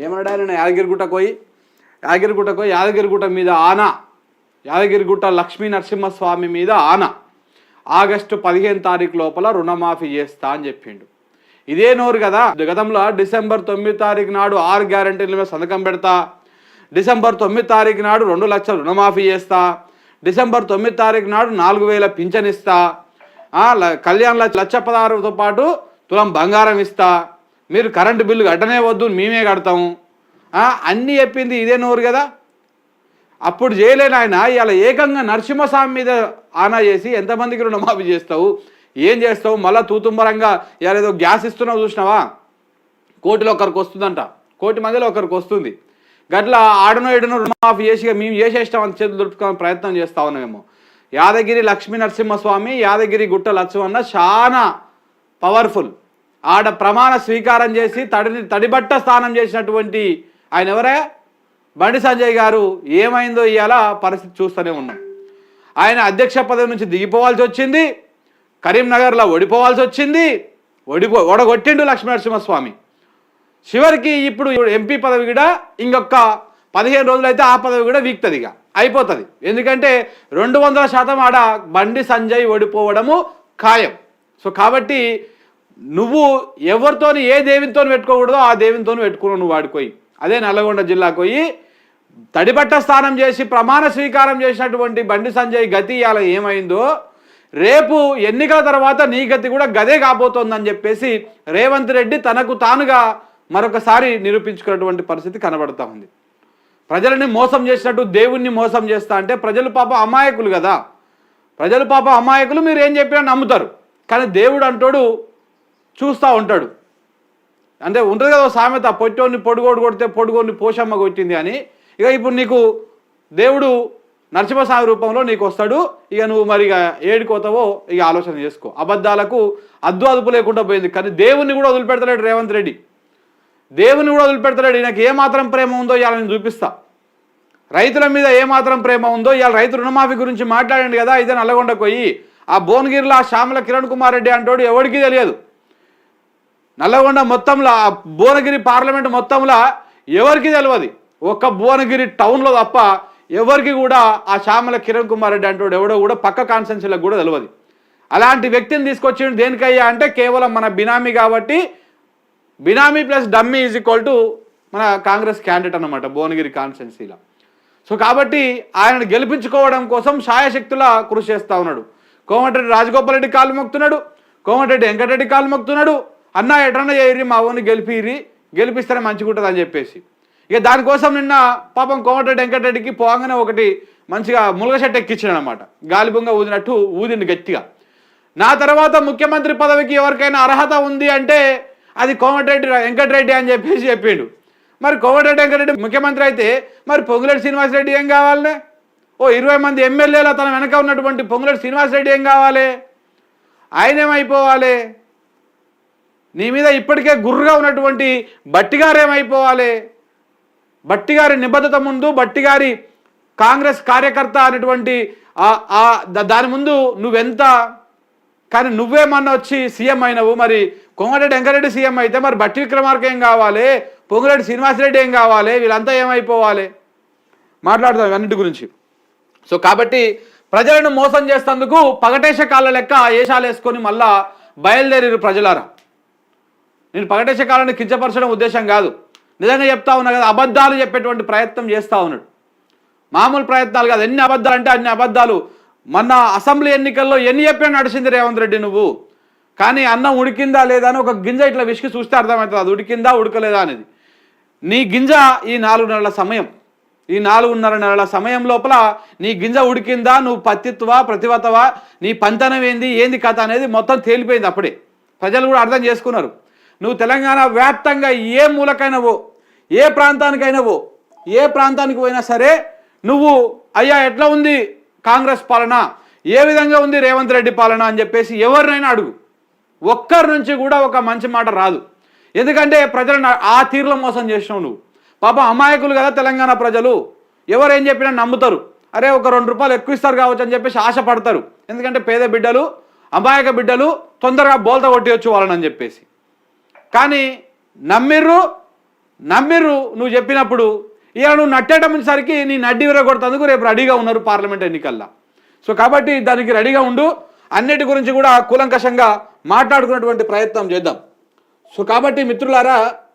ఏమన్నాడు ఆయన యాదగిరిగుట్టకు పోయి యాదగిరిగుట్టకు పోయి యాదగిరిగుట్ట మీద ఆన యాదగిరిగుట్ట లక్ష్మీ నరసింహస్వామి మీద ఆన. ఆగస్టు పదిహేను తారీఖు లోపల రుణమాఫీ చేస్తా అని చెప్పిండు. ఇదే నోరు కదా? గతంలో డిసెంబర్ తొమ్మిది తారీఖు నాడు ఆరు గ్యారంటీల మీద సంతకం పెడతా. డిసెంబర్ తొమ్మిది తారీఖు నాడు రెండు లక్షలు రుణమాఫీ చేస్తా. డిసెంబర్ తొమ్మిది తారీఖు నాడు నాలుగు వేల పింఛన్ ఇస్తా. ల- కళ్యాణ్ లక్ష లక్ష పదహారుతో పాటు తులం బంగారం ఇస్తా. మీరు కరెంటు బిల్లు కట్టనే వద్దు మేమే కడతాము. అన్నీ చెప్పింది ఇదే నోరు కదా? అప్పుడు చేయలేని ఆయన ఇలా ఏకంగా నరసింహస్వామి మీద ఆనా చేసి ఎంతమందికి రుణమాఫీ చేస్తావు? ఏం చేస్తావు? మళ్ళీ తూతుంబరంగా ఇలా ఏదో గ్యాస్ ఇస్తున్నావు చూసినావా? కోటిలో ఒకరికి వస్తుందంట. కోటి మందిలో ఒకరికి వస్తుంది. గట్ల ఆడనో ఏడనో రుణమాఫీ చేసి మేము చేసేస్తాం అని చేతులు దొరుకుతున్న ప్రయత్నం చేస్తా ఉన్నామేమో. యాదగిరి లక్ష్మీ నరసింహస్వామి యాదగిరి గుట్ట లక్ష్మణ చాలా పవర్ఫుల్ ఆడ ప్రమాణ స్వీకారం చేసి తడిని తడిబట్ట స్నానం చేసినటువంటి ఆయన ఎవరే? బండి సంజయ్ గారు. ఏమైందో ఇవాళ పరిస్థితి చూస్తూనే ఉన్నాం. ఆయన అధ్యక్ష పదవి నుంచి దిగిపోవాల్సి వచ్చింది. కరీంనగర్లో ఓడిపోవాల్సి వచ్చింది. ఓడిపో ఓడగొట్టిండు లక్ష్మీ నరసింహస్వామి చివరికి ఇప్పుడు ఎంపీ పదవి కూడా ఇంకొక పదిహేను రోజులైతే ఆ పదవి కూడా వీక్తుంది ఇక. అయిపోతుంది. ఎందుకంటే రెండు వందల శాతం ఆడ బండి సంజయ్ ఓడిపోవడము ఖాయం. సో కాబట్టి నువ్వు ఎవరితోని ఏ దేవునితో పెట్టుకోకూడదో ఆ దేవితో పెట్టుకున్నావు నువ్వు వాడిపోయి అదే నల్లగొండ జిల్లాకు పోయి తడిబట్ట స్నానం చేసి ప్రమాణ స్వీకారం చేసినటువంటి బండి సంజయ్ గతి ఇవాళ ఏమైందో రేపు ఎన్నికల తర్వాత నీ గతి కూడా గదే కాబోతోందని చెప్పేసి రేవంత్ రెడ్డి తనకు తానుగా మరొకసారి నిరూపించుకున్నటువంటి పరిస్థితి కనబడతా ఉంది. ప్రజలని మోసం చేసినట్టు దేవుణ్ణి మోసం చేస్తా అంటే ప్రజలు పాప అమాయకులు కదా. ప్రజలు పాప అమాయకులు మీరు ఏం చెప్పినా నమ్ముతారు. కానీ దేవుడు అంటోడు చూస్తూ ఉంటాడు. అంటే ఉంటుంది కదా సామెత పొట్టోని పొడుగోడు కొడితే పొడుగోని పోషమ్మ కొట్టింది అని. ఇక ఇప్పుడు నీకు దేవుడు నరసింహస్వామి రూపంలో నీకు వస్తాడు. ఇక నువ్వు మరి ఇక ఏడుకోతావో ఇక ఆలోచన చేసుకో. అబద్ధాలకు అద్దు అదుపు లేకుండా పోయింది. కానీ దేవుణ్ణి కూడా వదిలిపెడతలేడు రేవంత్ రెడ్డి. దేవుని కూడా వదిలిపెడతలేడు. ఈయనకి ఏమాత్రం ప్రేమ ఉందో ఇవాళ నేను చూపిస్తా. రైతుల మీద ఏ మాత్రం ప్రేమ ఉందో ఇవాళ రైతు రుణమాఫీ గురించి మాట్లాడండి కదా. ఇదే నల్లగొండకు పోయి. ఆ భువనగిరిలో ఆ శ్యామల కిరణ్ కుమార్ రెడ్డి అంటోడు ఎవరికి తెలియదు. నల్లగొండ మొత్తంలో ఆ భువనగిరి పార్లమెంట్ మొత్తంలో ఎవరికి తెలియదు ఒక్క భువనగిరి టౌన్లో తప్ప ఎవరికి కూడా ఆ శ్యామల కిరణ్ కుమార్ రెడ్డి అంటోడు ఎవడో కూడా పక్క కాన్స్టెన్సీలకు కూడా తెలియదు అలాంటి వ్యక్తిని తీసుకొచ్చిండు దేనికయ్యా అంటే కేవలం మన బినామీ కాబట్టి బినామీ plus dummy is equal to మన కాంగ్రెస్ క్యాండిడేట్ అనమాట భువనగిరి కాన్స్టెన్సీలో సో కాబట్టి ఆయనను గెలిపించుకోవడం కోసం శాయశక్తుల కృషి చేస్తా ఉన్నాడు. కోమటిరెడ్డి రాజగోపాల్ రెడ్డి కాలు మొక్కుతున్నాడు కోమటిరెడ్డి వెంకటరెడ్డి కాలు మొక్కుతున్నాడు అన్న ఎటన్నా చేయరి మా ఊరిని గెలిపిరి గెలిపిస్తేనే మంచిగుంటుంది అని చెప్పేసి. ఇక దానికోసం నిన్న పాపం కోమటిరెడ్డి వెంకటరెడ్డికి పోగానే ఒకటి మంచిగా ములగ చెట్టు ఎక్కించాడు అనమాట గాలిబొంగ ఊదినట్టు ఊదింది గట్టిగా. నా తర్వాత ముఖ్యమంత్రి పదవికి ఎవరికైనా అర్హత ఉంది అంటే అది కోమటిరెడ్డి వెంకటరెడ్డి అని చెప్పేసి చెప్పిండు. మరి కోమటిరెడ్డి వెంకటరెడ్డి ముఖ్యమంత్రి అయితే మరి పొంగులేటి శ్రీనివాసరెడ్డి ఏం కావాలనే ఓ ఇరవై మంది ఎమ్మెల్యేల తన వెనక ఉన్నటువంటి పొంగులేటి శ్రీనివాసరెడ్డి ఏం కావాలి? ఆయన ఏమైపోవాలి? నీ మీద ఇప్పటికే గుర్రుగా ఉన్నటువంటి భట్టిగారు ఏమైపోవాలి బట్టిగారి నిబద్ధత ముందు బట్టిగారి కాంగ్రెస్ కార్యకర్త అనేటువంటి దాని ముందు నువ్వెంత? కానీ నువ్వేమన్నా వచ్చి సీఎం అయినవు. మరి కోమటిరెడ్డి వెంకరెడ్డి సీఎం అయితే మరి బట్టి విక్రమార్క ఏం కావాలి? పొంగిరెడ్డి శ్రీనివాసరెడ్డి ఏం కావాలి? వీళ్ళంతా ఏమైపోవాలి? మాట్లాడదాం ఇవన్నిటి గురించి. సో కాబట్టి ప్రజలను మోసం చేసేందుకు పగటేశ కాళ్ళ లెక్క ఏషాలు వేసుకొని మళ్ళా బయలుదేరారు ప్రజలారా. నేను పగటేశ కాలాన్ని కించపరచడం ఉద్దేశం కాదు. నిజంగా చెప్తా ఉన్నా కదా అబద్ధాలు చెప్పేటువంటి ప్రయత్నం చేస్తూ ఉన్నాడు. మామూలు ప్రయత్నాలు కాదు ఎన్ని అబద్ధాలు అంటే అన్ని అబద్ధాలు. మొన్న అసెంబ్లీ ఎన్నికల్లో ఎన్ని చెప్పినా నడిచింది రేవంత్ రెడ్డి నువ్వు. కానీ అన్నం ఉడికిందా లేదా అని ఒక గింజ ఇట్లా విసికి చూస్తే అర్థమవుతుంది అది ఉడికిందా ఉడకలేదా అనేది. నీ గింజ ఈ నాలుగు నెలల సమయం. ఈ నాలుగున్నర నెలల సమయం లోపల నీ గింజ ఉడికిందా నువ్వు పత్తిత్వా ప్రతివతవా నీ పంతనం ఏంది ఏంది కథ అనేది మొత్తం తేలిపోయింది అప్పుడే. ప్రజలు కూడా అర్థం చేసుకున్నారు. నువ్వు తెలంగాణ వ్యాప్తంగా ఏ మూలకైనవో ఏ ప్రాంతానికైనవో ఏ ప్రాంతానికి పోయినా సరే నువ్వు అయ్యా ఎట్లా ఉంది కాంగ్రెస్ పాలన? ఏ విధంగా ఉంది రేవంత్ రెడ్డి పాలన? అని చెప్పేసి ఎవరినైనా అడుగు. ఒక్కరి నుంచి కూడా ఒక మంచి మాట రాదు. ఎందుకంటే ప్రజలను ఆ తీరులో మోసం చేసినావు నువ్వు. పాప అమాయకులు కదా తెలంగాణ ప్రజలు. ఎవరేం చెప్పినా నమ్ముతారు. అరే ఒక రెండు రూపాయలు ఎక్కువ ఇస్తారు కావచ్చు అని చెప్పేసి ఆశపడతారు. ఎందుకంటే పేద బిడ్డలు అమాయక బిడ్డలు తొందరగా బోల్త కొట్టేయచ్చు వాళ్ళని అని చెప్పేసి. కానీ నమ్మిర్రు నమ్మిర్రు నువ్వు చెప్పినప్పుడు ఇలా నువ్వు నట్టేటప్పటిసరికి నీ నడ్డి విరగొడతందుకు రేపు రెడీగా ఉన్నారు పార్లమెంట్ ఎన్నికల్లో. సో కాబట్టి దానికి రెడీగా ఉండు అన్నిటి గురించి కూడా కూలంకషంగా మాట్లాడుకున్నటువంటి ప్రయత్నం చేద్దాం. సో కాబట్టి మిత్రులారా